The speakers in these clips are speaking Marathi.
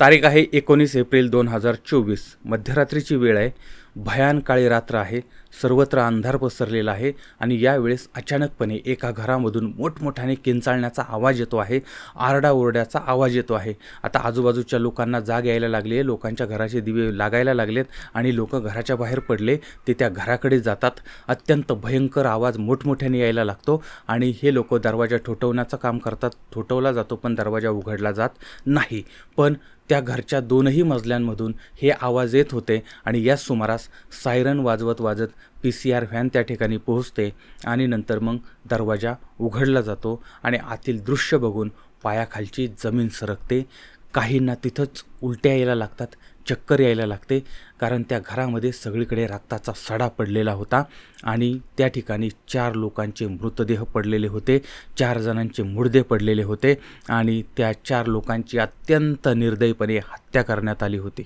तारीख आहे एकोणीस एप्रिल दोन हजार चोवीस. मध्यरात्रीची वेळ आहे. भयान काळी रात्र आहे सर्वत्र अंधार पसरलेला आहे आणि यावेळेस अचानकपणे एका घरामधून मोठमोठ्याने किंचाळण्याचा आवाज येतो आहे आरडाओरड्याचा आवाज येतो आहे. आता आजूबाजूच्या लोकांना जाग यायला लागली आहे लोकांच्या घराचे दिवे लागायला लागलेत आणि लोक घराच्या बाहेर पडले ते त्या घराकडे जातात. अत्यंत भयंकर आवाज मोठमोठ्याने यायला लागतो आणि हे लोक दरवाजा ठोठवण्याचं काम करतात. ठोठवला जातो पण दरवाजा उघडला जात नाही. पण त्या घरच्या दोनही मजल्यांमधून हे आवाज येत होते आणि याच सुमारास सायरन वाजवत वाजत पी सी आर व्हॅन त्या ठिकाणी पोहोचते आणि नंतर मग दरवाजा उघडला जातो आणि आतील दृश्य बघून पायाखालची जमीन सरकते. काहींना तिथंच उलट्या यायला लागतात चक्कर यायला लागते कारण त्या घरामध्ये सगळीकडे रक्ताचा सडा पडलेला होता आणि त्या ठिकाणी चार लोकांचे मृतदेह पडलेले होते चार जणांचे मुर्दे पडलेले होते आणि त्या चार लोकांची अत्यंत निर्दयीपणे हत्या करण्यात आली होती.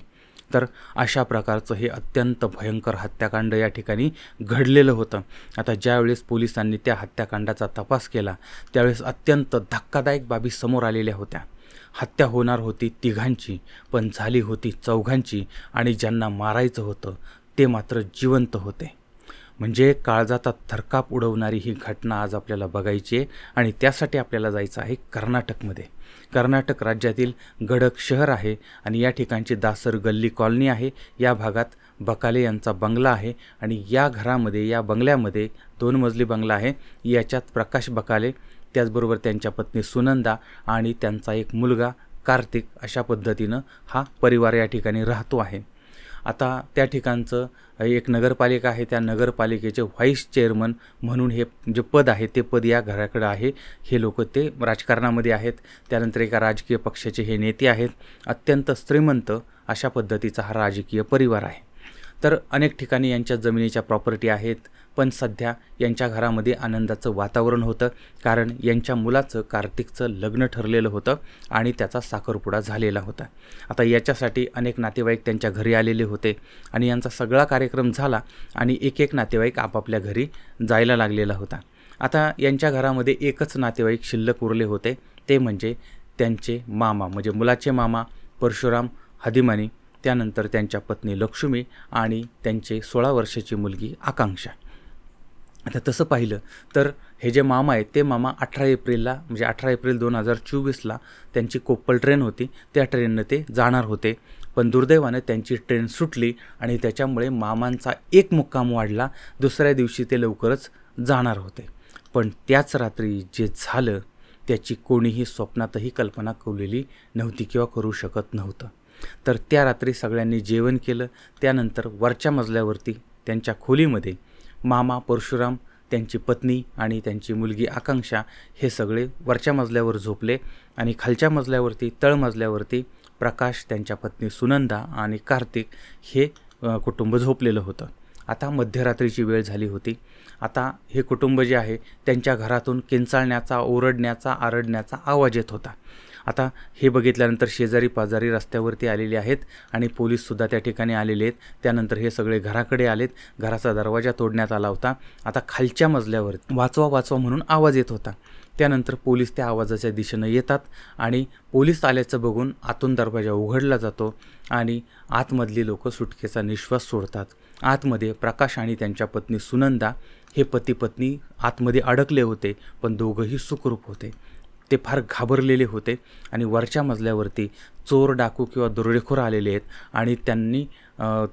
तर अशा प्रकारचं हे अत्यंत भयंकर हत्याकांड या ठिकाणी घडलेलं होतं. आता ज्यावेळेस पोलिसांनी त्या हत्याकांडाचा तपास केला त्यावेळेस अत्यंत धक्कादायक बाबी समोर आलेल्या होत्या. हत्या होणार होती तिघांची पण झाली होती चौघांची आणि ज्यांना मारायचं होतं ते मात्र जिवंत होते. म्हणजे काळजाचा थरकाप उडवणारी ही घटना आज आपल्याला बघायची आहे आणि त्यासाठी आपल्याला जायचं आहे कर्नाटकमध्ये. कर्नाटक राज्यातील गडक शहर आहे आणि या ठिकाणची दासर गल्ली कॉलनी आहे. या भागात बकाले यांचा बंगला आहे आणि या घरामध्ये या बंगल्यामध्ये दोन मजली बंगला आहे. याच्यात प्रकाश बकाले त्याचबरोबर त्यांच्या पत्नी सुनंदा आणि त्यांचा एक मुलगा कार्तिक अशा पद्धतीनं हा परिवार या ठिकाणी राहतो आहे. आता त्या ठिकाणचं एक नगरपालिका आहे. त्या नगरपालिकेचे व्हाईस चेअरमन म्हणून हे जे पद आहे ते पद या घराकडं आहे. हे लोक ते राजकारणामध्ये आहेत. त्यानंतर एका राजकीय पक्षाचे हे नेते आहेत. अत्यंत श्रीमंत अशा पद्धतीचा हा राजकीय परिवार आहे. तर अनेक ठिकाणी यांच्या जमिनीच्या प्रॉपर्टी आहेत. पण सध्या यांच्या घरामध्ये आनंदाचं वातावरण होतं कारण यांच्या मुलाचं कार्तिकचं लग्न ठरलेलं होतं आणि त्याचा साखरपुडा झालेला होता. आता याच्यासाठी अनेक नातेवाईक त्यांच्या घरी आलेले होते आणि यांचा सगळा कार्यक्रम झाला आणि एक एक नातेवाईक आपापल्या घरी जायला लागलेला होता. आता यांच्या घरामध्ये एकच नातेवाईक शिल्लक उरले होते ते म्हणजे त्यांचे मामा म्हणजे मुलाचे मामा परशुराम हदिमानी त्यानंतर त्यांच्या पत्नी लक्ष्मी आणि त्यांचे सोळा वर्षाची मुलगी आकांक्षा. आता तसं पाहिलं तर हे जे मामा आहेत ते मामा अठरा एप्रिलला म्हणजे अठरा एप्रिल दोन हजार चोवीसला त्यांची कोप्पल ट्रेन होती. त्या ट्रेननं ते जाणार होते. पण दुर्दैवानं त्यांची ट्रेन सुटली आणि त्याच्यामुळे मामांचा एक मुक्काम वाढला. दुसऱ्या दिवशी ते लवकरच जाणार होते. पण त्याच रात्री जे झालं त्याची कोणीही स्वप्नातही कल्पना कवलेली नव्हती किंवा करू शकत नव्हतं. तर त्या रात्री सगळ्यांनी जेवण केलं. त्यानंतर वरच्या मजल्यावरती त्यांच्या खोलीमध्ये मामा परशुराम त्यांची पत्नी आणि त्यांची मुलगी आकांक्षा हे सगळे वरच्या मजल्यावर झोपले आणि खालच्या मजल्यावरती तळमजल्यावरती प्रकाश त्यांच्या पत्नी सुनंदा आणि कार्तिक हे कुटुंब झोपलेलं होतं. आता मध्यरात्रीची वेळ झाली होती. आता हे कुटुंब जे आहे त्यांच्या घरातून किंचाळण्याचा ओरडण्याचा आरडण्याचा आवाज येत होता. आता हे बघितल्यानंतर शेजारी पाजारी रस्त्यावरती आलेले आहेत आणि पोलीससुद्धा त्या ठिकाणी आलेले आहेत. त्यानंतर हे सगळे घराकडे आलेत. घराचा दरवाजा तोडण्यात आला होता. आता खालच्या मजल्यावर वाचवा वाचवा म्हणून आवाज येत होता. त्यानंतर पोलीस त्या आवाजाच्या दिशेनं येतात आणि पोलीस आल्याचं बघून आतून दरवाजा उघडला जातो आणि आतमधली लोक सुटकेचा निश्वास सोडतात. आतमध्ये प्रकाश आणि त्यांच्या पत्नी सुनंदा हे पती पत्नी आतमध्ये अडकले होते पण दोघंही सुखरूप होते. ते फार घाबरलेले होते आणि वरच्या मजल्यावरती चोर डाकू किंवा दरोडेखोर आलेले आहेत आणि त्यांनी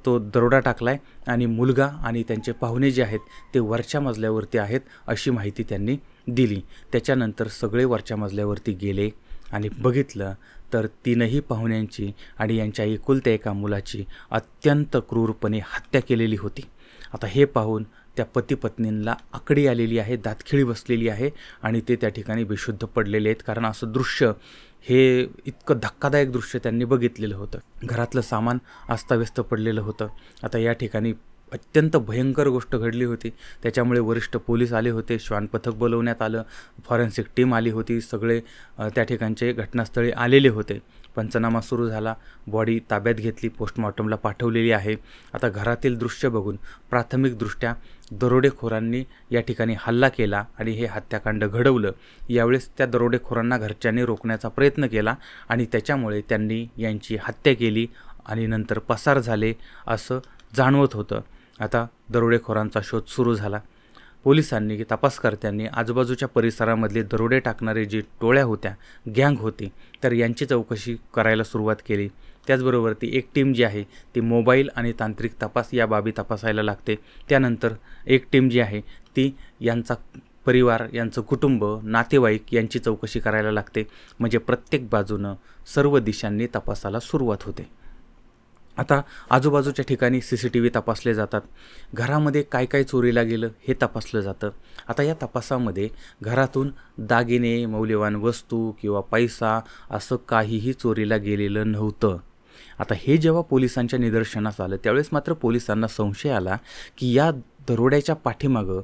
तो दरोडा टाकला आहे आणि मुलगा आणि त्यांचे पाहुणे जे आहेत ते वरच्या मजल्यावरती आहेत अशी माहिती त्यांनी दिली. त्याच्यानंतर सगळे वरच्या मजल्यावरती गेले आणि बघितलं तर तीनही पाहुण्यांची आणि यांच्या एकुलत्या एका मुलाची अत्यंत क्रूरपणे हत्या केलेली होती. आता हे पाहून त्या पतीपत्नींना आकडी आलेली आहे दातखिळी बसलेली आहे आणि ते त्या ठिकाणी बेशुद्ध पडलेले आहेत. कारण असं दृश्य हे इतकं धक्कादायक दृश्य त्यांनी बघितलेलं होतं. घरातलं सामान अस्ताव्यस्त पडलेलं होतं. आता या ठिकाणी अत्यंत भयंकर गोष्ट घडली होती. त्याच्यामुळे वरिष्ठ पोलीस आले होते श्वान पथक बोलवण्यात आलं फॉरेन्सिक टीम आली होती सगळे त्या ठिकाणचे घटनास्थळी आलेले होते. पंचनामा सुरू झाला बॉडी ताब्यात घेतली पोस्टमॉर्टमला पाठवलेली आहे. आता घरातील दृश्य बघून प्राथमिकदृष्ट्या दरोडेखोरांनी या ठिकाणी हल्ला केला आणि हे हत्याकांड घडवलं. यावेळेस त्या दरोडेखोरांना घरच्यांनी रोखण्याचा प्रयत्न केला आणि त्याच्यामुळे त्यांनी यांची हत्या केली आणि नंतर पसार झाले असं जाणवत होतं. आता दरोडेखोरांचा शोध सुरू झाला. पोलिसांनी तपासकर्त्यांनी आजूबाजूच्या परिसरामधले दरोडे टाकणारे जे टोळ्या होत्या गँग होती तर यांची चौकशी करायला सुरुवात केली. त्याचबरोबर ती एक टीम जी आहे ती मोबाईल आणि तांत्रिक तपास या बाबी तपासायला लागते. त्यानंतर एक टीम जी आहे ती यांचा परिवार यांचं कुटुंब नातेवाईक यांची चौकशी करायला लागते. म्हणजे प्रत्येक बाजूनं सर्व दिशांनी तपासाला सुरुवात होते. आता आजूबाजूच्या ठिकाणी सी सी टी व्ही तपासले जातात. घरामध्ये काय काय चोरीला गेलं हे तपासलं जातं. आता या तपासामध्ये घरातून दागिने मौल्यवान वस्तू किंवा पैसा असं काहीही चोरीला गेलेलं नव्हतं. आता हे जेव्हा पोलिसांच्या निदर्शनास आलं त्यावेळेस मात्र पोलिसांना संशय आला की या दरोड्याच्या पाठीमागं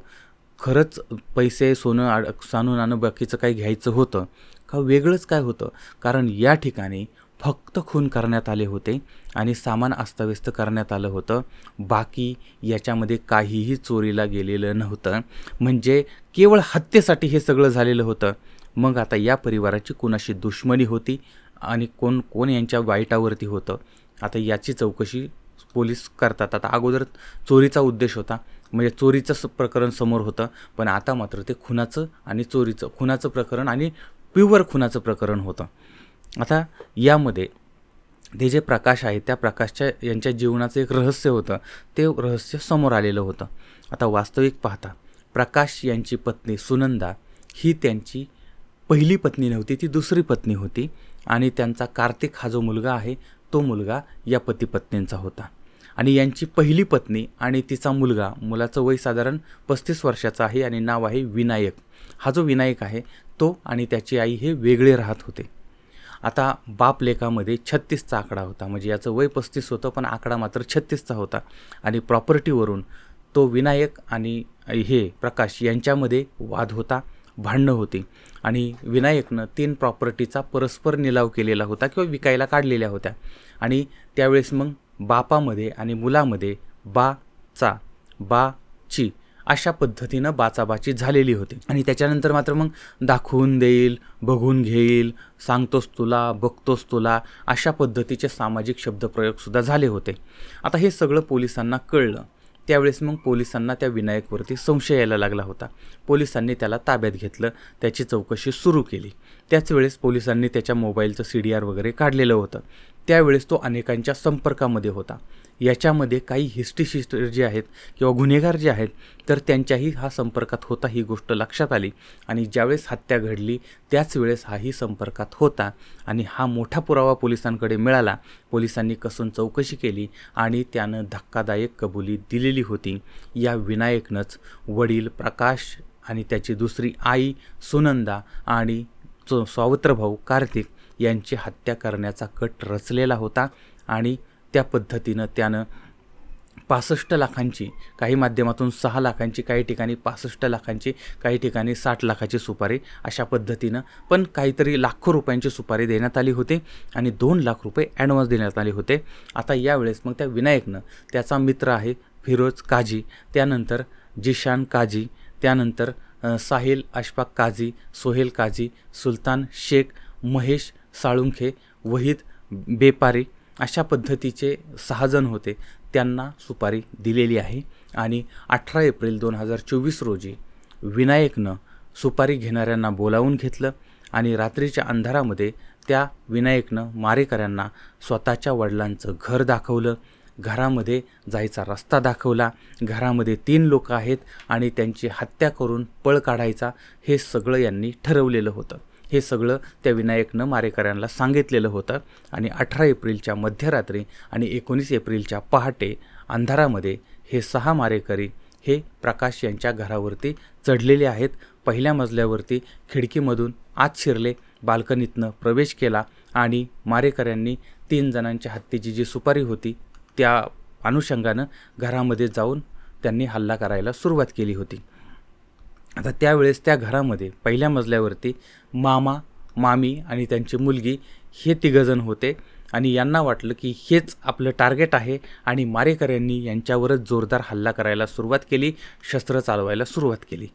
खरंच पैसे सोनं आड सानून आणं बाकीचं काही घ्यायचं होतं का वेगळंच काय होतं? कारण या ठिकाणी फक्त खून करण्यात आले होते आणि सामान अस्ताव्यस्त करण्यात आलं होतं. बाकी याच्यामध्ये काहीही चोरीला गेलेलं नव्हतं. म्हणजे केवळ हत्येसाठी हे सगळं झालेलं होतं. मग आता या परिवाराची कुणाशी दुश्मनी होती? आणि कोण कोण यांच्या वाईटावरती होतं? आता याची चौकशी पोलीस करतात. आता अगोदर चोरीचा उद्देश होता. म्हणजे चोरीचं स प्रकरण समोर होतं. पण आता मात्र ते खुनाचं आणि चोरीचं खुनाचं प्रकरण आणि प्युअर खुनाचं प्रकरण होतं. आता यामध्ये ते जे प्रकाश आहे त्या प्रकाशच्या यांच्या जीवनाचं एक रहस्य होतं. ते रहस्य समोर आलेलं होतं. आता वास्तविक पाहता प्रकाश यांची पत्नी सुनंदा ही त्यांची पहिली पत्नी नव्हती ती दुसरी पत्नी होती. आणि त्यांचा कार्तिक हा जो मुलगा आहे तो मुलगा या पतीपत्नींचा होता. आणि यांची पहिली पत्नी आणि तिचा मुलगा मुलाचं वय साधारण पस्तीस वर्षाचं आहे आणि नाव आहे विनायक. हा जो विनायक आहे तो आणि त्याची आई हे वेगळे राहत होते. आता बाप लेखामध्ये छत्तीसचा आकडा होता. म्हणजे याचं वय पस्तीस होतं पण आकडा मात्र छत्तीसचा होता. आणि प्रॉपर्टीवरून तो विनायक आणि हे प्रकाश यांच्यामध्ये वाद होता. भांडणं होती. आणि विनायकनं तीन प्रॉपर्टीचा परस्पर निलाव केलेला होता किंवा विकायला काढलेल्या होत्या. आणि त्यावेळेस मग बापामध्ये आणि मुलामध्ये बाचा बाची अशा पद्धतीनं बाचाबाची झालेली होती. आणि त्याच्यानंतर मात्र मग दाखवून देईल बघून घेईल सांगतोस तुला बघतोस तुला अशा पद्धतीचे सामाजिक शब्दप्रयोगसुद्धा झाले होते. आता हे सगळं पोलिसांना कळलं. त्यावेळेस मग पोलिसांना त्या विनायकवरती संशय यायला लागला होता. पोलिसांनी त्याला ताब्यात घेतलं. त्याची चौकशी सुरू केली. त्याच वेळेस पोलिसांनी त्याच्या मोबाईलचं सी डी आर वगैरे काढलेलं होतं. त्यावेळेस तो अनेकांच्या संपर्कामध्ये होता. याच्यामध्ये काही हिस्ट्री जे आहेत किंवा गुन्हेगार जे आहेत तर त्यांच्याही हा संपर्कात होता ही गोष्ट लक्षात आली. आणि ज्यावेळेस हत्या घडली त्याच वेळेस हाही संपर्कात होता. आणि हा मोठा पुरावा पोलिसांकडे मिळाला. पोलिसांनी कसून चौकशी केली आणि त्यानं धक्कादायक कबुली दिलेली होती. या विनायकनंच वडील प्रकाश आणि त्याची दुसरी आई सुनंदा आणि चो सावत्रभाऊ कार्तिक यांची हत्या करण्याचा कट रचलेला होता आणि त्या पद्धतीनं त्यानं पासष्ट लाखांची काही माध्यमातून सहा लाखांची काही ठिकाणी पासष्ट लाखांची काही ठिकाणी साठ लाखाची सुपारी अशा पद्धतीनं पण काहीतरी लाखो रुपयांची सुपारी देण्यात आली होती आणि दोन लाख रुपये ॲडव्हान्स देण्यात आले होते. आता यावेळेस मग त्या विनायकनं त्याचा मित्र आहे फिरोज काजी त्यानंतर जिशान काजी त्यानंतर साहिल अशफाक काझी सोहेल काझी सुलतान शेख महेश साळुंखे वहीद बेपारी अशा पद्धतीचे सहाजण होते. त्यांना सुपारी दिलेली आहे आणि अठरा एप्रिल दोन हजार चोवीस रोजी विनायकनं सुपारी घेणाऱ्यांना बोलावून घेतलं आणि रात्रीच्या अंधारामध्ये त्या विनायकनं मारेकऱ्यांना स्वतःच्या वडिलांचं घर दाखवलं. घरामध्ये जायचा रस्ता दाखवला. घरामध्ये तीन लोक आहेत आणि त्यांची हत्या करून पळ काढायचा हे सगळं यांनी ठरवलेलं होतं. हे सगळं त्या विनायकनं मारेकऱ्यांना सांगितलेलं होतं आणि अठरा एप्रिलच्या मध्यरात्री आणि एकोणीस एप्रिलच्या पहाटे अंधारामध्ये हे सहा मारेकरी हे प्रकाश यांच्या घरावरती चढलेले आहेत. पहिल्या मजल्यावरती खिडकीमधून आत शिरले बाल्कनीतनं प्रवेश केला आणि मारेकऱ्यांनी तीन जणांच्या हत्येची जी सुपारी होती त्या अनुषंगानं घरामध्ये जाऊन त्यांनी हल्ला करायला सुरुवात केली होती. आता त्यावेळेस त्या घरामध्ये पहिल्या मजल्यावरती मामा मामी आणि त्यांची मुलगी हे तिघंजण होते आणि यांना वाटलं की हेच आपलं टार्गेट आहे आणि मारेकऱ्यांनी यांच्यावरच जोरदार हल्ला करायला सुरुवात केली शस्त्र चालवायला सुरुवात केली.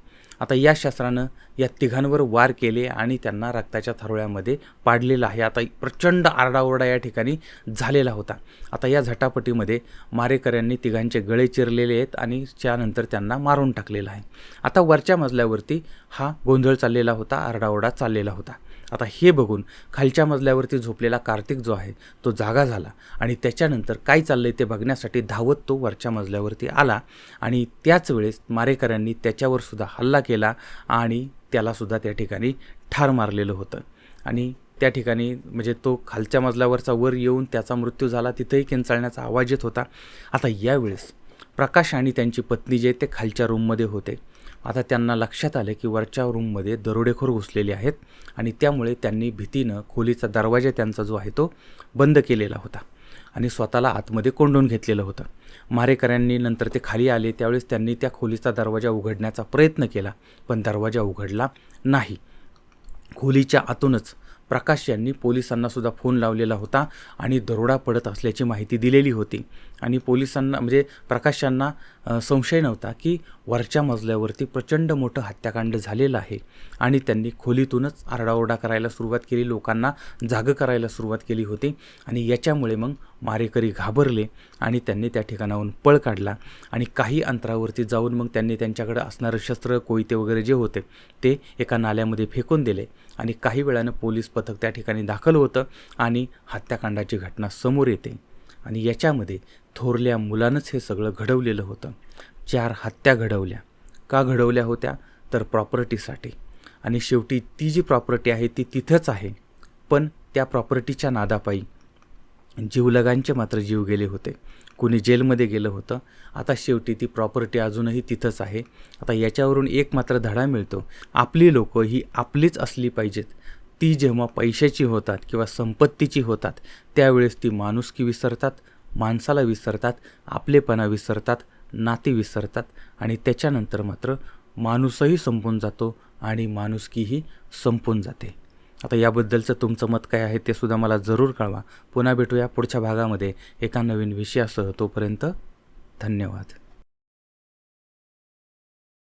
आता या शस्त्रानं या तिघांवर वार केले आणि त्यांना रक्ताच्या थरोळ्यामध्ये पाडलेलं आहे. आता प्रचंड आरडाओरडा या ठिकाणी झालेला होता. आता या झटापटीमध्ये मारेकऱ्यांनी तिघांचे गळे चिरलेले आहेत आणि त्यानंतर त्यांना मारून टाकलेलं आहे. आता वरच्या मजल्यावरती हा गोंधळ चाललेला होता आरडाओरडा चाललेला होता. आता हे बघून खालच्या मजल्यावरती झोपलेला कार्तिक जो आहे तो जागा झाला आणि त्याच्यानंतर काय चाललंय ते बघण्यासाठी धावत तो वरच्या मजल्यावरती आला आणि त्याच वेळेस मारेकऱ्यांनी त्याच्यावर सुद्धा हल्ला केला आणि त्यालासुद्धा त्या ठिकाणी ठार मारलेलं होतं. आणि त्या ठिकाणी म्हणजे तो खालच्या मजल्यावरचा वर येऊन त्याचा मृत्यू झाला तिथंही किंचाळण्याचा आवाज येत होता. आता यावेळेस प्रकाश आणि त्यांची पत्नी जे ते खालच्या रूममध्ये होते. आता त्यांना लक्षात आलं की वरच्या रूममध्ये दरोडेखोर घुसलेले आहेत आणि त्यामुळे त्यांनी भीतीनं खोलीचा दरवाजा त्यांचा जो आहे तो बंद केलेला होता आणि स्वतःला आतमध्ये कोंडून घेतलेलं होतं. मारेकऱ्यांनी नंतर ते खाली आले त्यावेळेस त्यांनी त्या खोलीचा दरवाजा उघडण्याचा प्रयत्न केला पण दरवाजा उघडला नाही. खोलीच्या आतूनच प्रकाश यांनी पोलिसांनासुद्धा फोन लावलेला होता आणि दरोडा पडत असल्याची माहिती दिलेली होती. आणि पोलिसांना म्हणजे प्रकाश यांना संशय नव्हता की वरच्या मजल्यावरती प्रचंड मोठं हत्याकांड झालेलं आहे आणि त्यांनी खोलीतूनच आरडाओरडा करायला सुरुवात केली लोकांना जागं करायला सुरुवात केली होती आणि याच्यामुळे मग मारेकरी घाबरले आणि त्यांनी त्या ठिकाणाहून पळ काढला आणि काही अंतरावरती जाऊन मग त्यांनी त्यांच्याकडे असणारं शस्त्र कोयते वगैरे जे होते ते एका नाल्यामध्ये फेकून दिले आणि काही वेळानं पोलीस पथक त्या ठिकाणी दाखल होतं आणि हत्याकांडाची घटना समोर येते. आणि याच्यामध्ये थोरल्या मुलानंच हे सगळं घडवलेलं होतं. चार हत्या घडवल्या. का घडवल्या होत्या? तर प्रॉपर्टीसाठी. आणि शेवटी ती जी प्रॉपर्टी आहे ती तिथंच आहे. पण त्या प्रॉपर्टीच्या नादापायी जीवलगांचे मात्र जीव गेले होते. कोणी जेलमध्ये गेलं होतं. आता शेवटी ती प्रॉपर्टी अजूनही तिथंच आहे. आता याच्यावरून एक मात्र धडा मिळतो. आपली लोकं ही आपलीच असली पाहिजेत. ती जेव्हा पैशाची होतात किंवा संपत्तीची होतात त्यावेळेस ती माणुसकी विसरतात माणसाला विसरतात आपलेपणा विसरतात नाती विसरतात आणि त्याच्यानंतर मात्र माणूसही संपून जातो आणि माणुसकीही संपून जाते. आता याबद्दलचं तुमचं मत काय आहे ते सुद्धा मला जरूर कळवा. पुन्हा भेटूया पुढच्या भागामध्ये एका नवीन विषयासह. तोपर्यंत धन्यवाद.